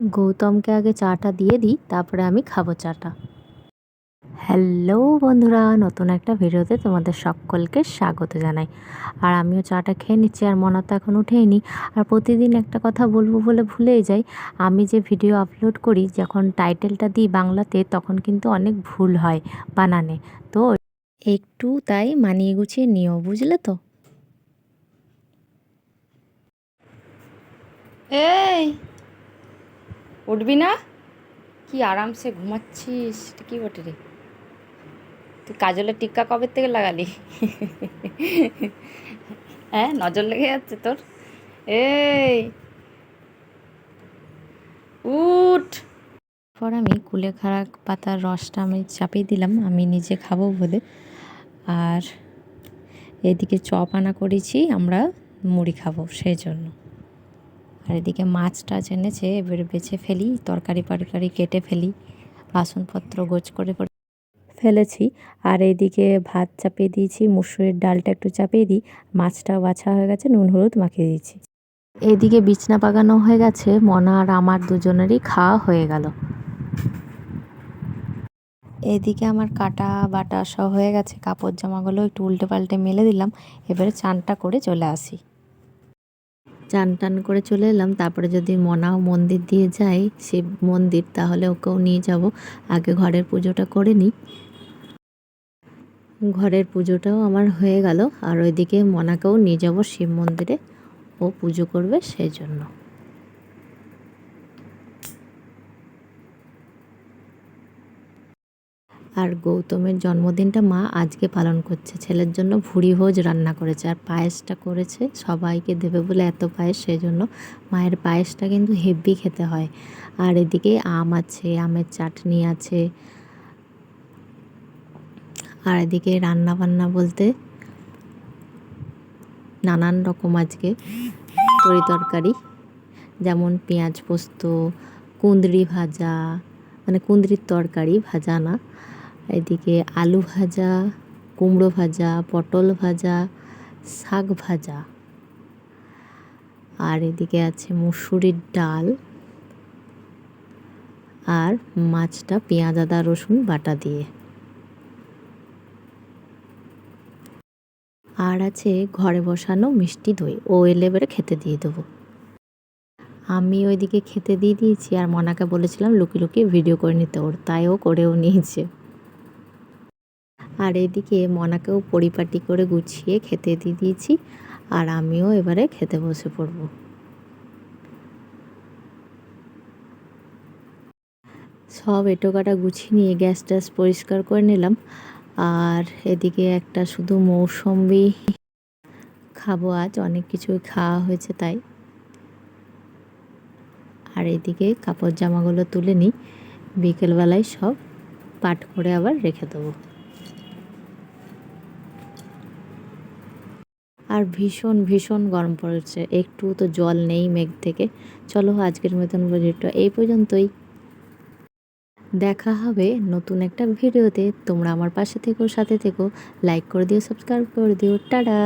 গৌতমকে আগে চাটা দিয়ে দিই, তারপরে আমি খাব চাটা। হ্যালো বন্ধুরা, নতুন একটা ভিডিওতে তোমাদের সকলকে স্বাগত জানাই। আর আমিও চাটা খেয়ে নিচ্ছি, আর মনে তো এখন উঠেইনি। আর প্রতিদিন একটা কথা বলব বলে ভুলেই যাই। আমি যে ভিডিও আপলোড করি, যখন টাইটেলটা দিই বাংলাতে, তখন কিন্তু অনেক ভুল হয় বানানে। তো একটু তাই মানিয়ে গুছিয়ে নিও, বুঝলে তো? এই উঠবি না? কি আরামসে ঘুমাচ্ছিস? কি বটে রে? তুই কাজলের টিক্কা কবে থেকে লাগালি? হ্যাঁ নজর লেগে যাচ্ছে তোর? এই! উঠ! পর আমি কুলেখাড়া পাতার রসটা আমি চাপিয়ে দিলাম, আমি নিজে খাব বলে। আর এদিকে চপ আনা করেছি, আমরা মুড়ি খাব সেই জন্য আর এদিকে মাছ টাছ এনেছে এবারে বেছে ফেলি, তরকারি ফরকারি কেটে ফেলি, বাসনপত্র গোছ করে করে ফেলেছি। আর এইদিকে ভাত চাপিয়ে দিয়েছি, মুসুরের ডালটা একটু চাপিয়ে দিই মাছটা বাছা হয়ে গেছে, নুন, হলুদ মাখিয়ে দিয়েছি। এদিকে বিছনা পাকানো হয়ে গেছে, মনা আর আমার দুজনেরই খাওয়া হয়ে গেল। এদিকে আমার কাটা বাটা সব হয়ে গেছে, কাপড় জামাগুলো একটু উল্টে পাল্টে মেলে দিলাম, এবারে চানটা করে চলে আসি। চান টান করে চলে এলাম। তারপরে যদি মনাও মন্দির দিয়ে যাই শিব মন্দির তাহলে ওকেও নিয়ে যাব। আগে ঘরের পুজোটা করে নিই। ঘরের পুজোটাও আমার হয়ে গেল। আর ওইদিকে মনাকেও নিয়ে যাব। শিব মন্দিরে ও পুজো করবে সেই জন্য আর গৌতমের জন্মদিনটা মা আজকে পালন করছে। ছেলের জন্য ভুড়ি ভোজ রান্না করেছে আর পায়েসটা করেছে। সবাইকে দেবে বলে এত পায়েস সেই জন্য মায়ের পায়েসটা কিন্তু হেভি খেতে হয়। আর এদিকে আম আছে, আমের চাটনি আছে। আর এদিকে রান্না বান্না বলতে নানান রকম আজকে তরি তরকারি। যেমন পেঁয়াজ পোস্ত, কুঁদরি ভাজা মানে কুঁদরির তরকারি, ভাজা না। এদিকে আলু ভাজা, কুমড়ো ভাজা, পটল ভাজা, শাক ভাজা। আর এদিকে আছে মুসুরির ডাল আর মাছটা পেঁয়াজ, আদা, রসুন বাটা দিয়ে। আর আছে ঘরে বসানো মিষ্টি দই, ও এলে এবারে খেতে দিয়ে দেবো। আমি ওইদিকে খেতে দিয়ে দিয়েছি আর মনাকে বলেছিলাম লুকিয়ে লুকিয়ে ভিডিও করে নিতে, ওর তাই ও করেও নিয়েছে। আর এদিকে মনাকেও পরিপাটি করে গুছিয়ে খেতে দিয়ে দিয়েছি, আর আমিও এবারে খেতে বসে পড়ব। সব এটোকাটা গুছিয়ে নিয়ে গ্যাস ট্যাস পরিষ্কার করে নিলাম। আর এদিকে একটা শুধু মৌসম্বি খাব, আজ অনেক কিছুই খাওয়া হয়েছে তাই। আর এদিকে কাপড় জামাগুলো তুলে নিই, বিকেলবেলায় সব পাট করে আবার রেখে দেবো। আর ভীষণ ভীষণ গরম পড়েছে। একটু তো জল নেই মেঘ থেকে। চলো আজকের মতন ভিডিওটা এই পর্যন্তই। দেখা হবে নতুন একটা ভিডিওতে। তোমরা আমার পাশে থেকো, সাথে থেকো। লাইক করে দিও সাবস্ক্রাইব করে দিও। টাটা!